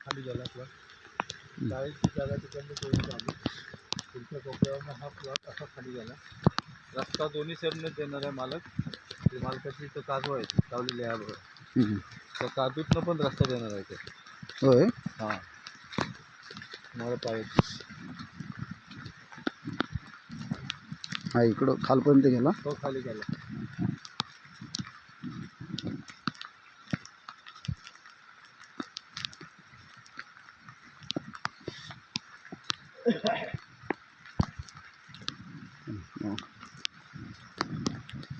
खाली गेला प्लॉट चाळीस जागा तिकडनं करून चालू पुढच्या कोपऱ्यावरनं हा प्लॉट असा खाली गेला रस्ता दोन्ही साईडनं देणार आहे मालक. ते मालकाची तो काजू आहे लावलेली आहे बरोबर. त्या काजूतनं पण रस्ता देणार आहे ते होय? हां. मला पाहिजे हा इकडं खालपर्यंत गेला? तो खाली गेला.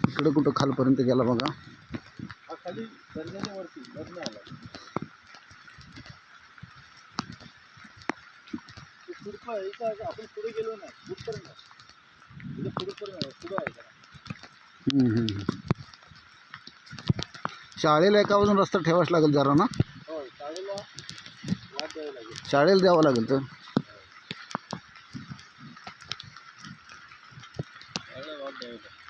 इकडं कुठं खालपर्यंत गेला बघा. खाली आपण पुढे गेलो ना कुठपर्यंत पुढे पुढं आहे. शाळेला एका बाजून रस्ता ठेवाच लागेल जरा ना? शाळेला द्यावं लागेल तर? शाळेला वाट द्यावी लागेल